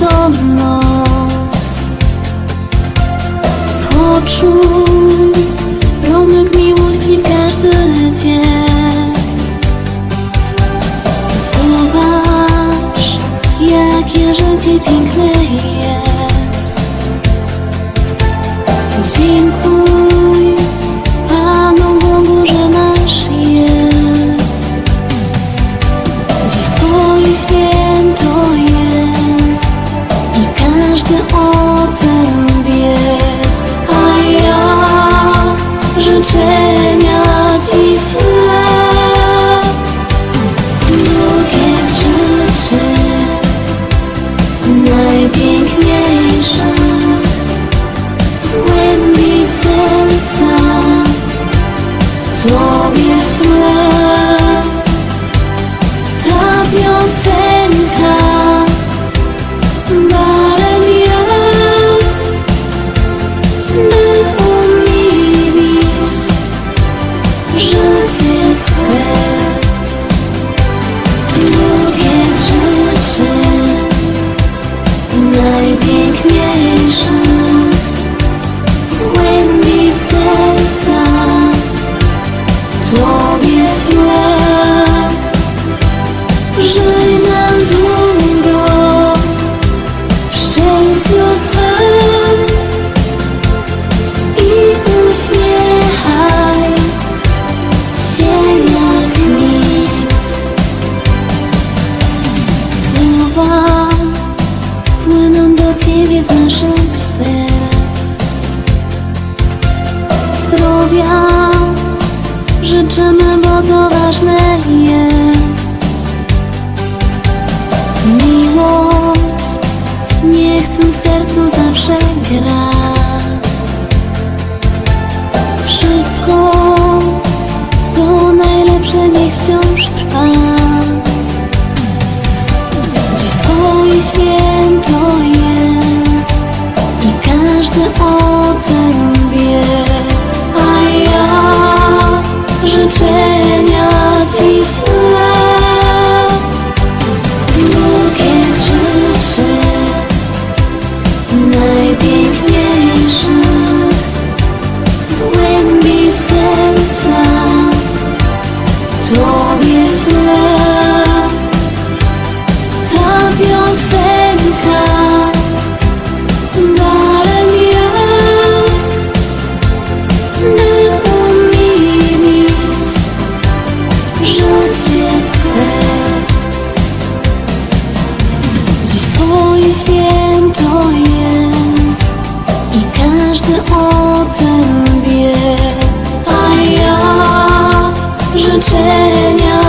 tą noc. Poczuj promyk miłości w każdy dzień. Zobacz, jakie życie piękne jest. Dziękuj Panu Bogu, że masz je Dziś Twój świat najpiękniejszy z naszych serc. Zdrowia życzymy, bo to ważne jest. Miłość niech w Twym sercu zawsze gra. Wszystko, co najlepsze, niech wciąż trwa. Tobie ślę. Ta piosenka każdy o tym wie, a ja życzę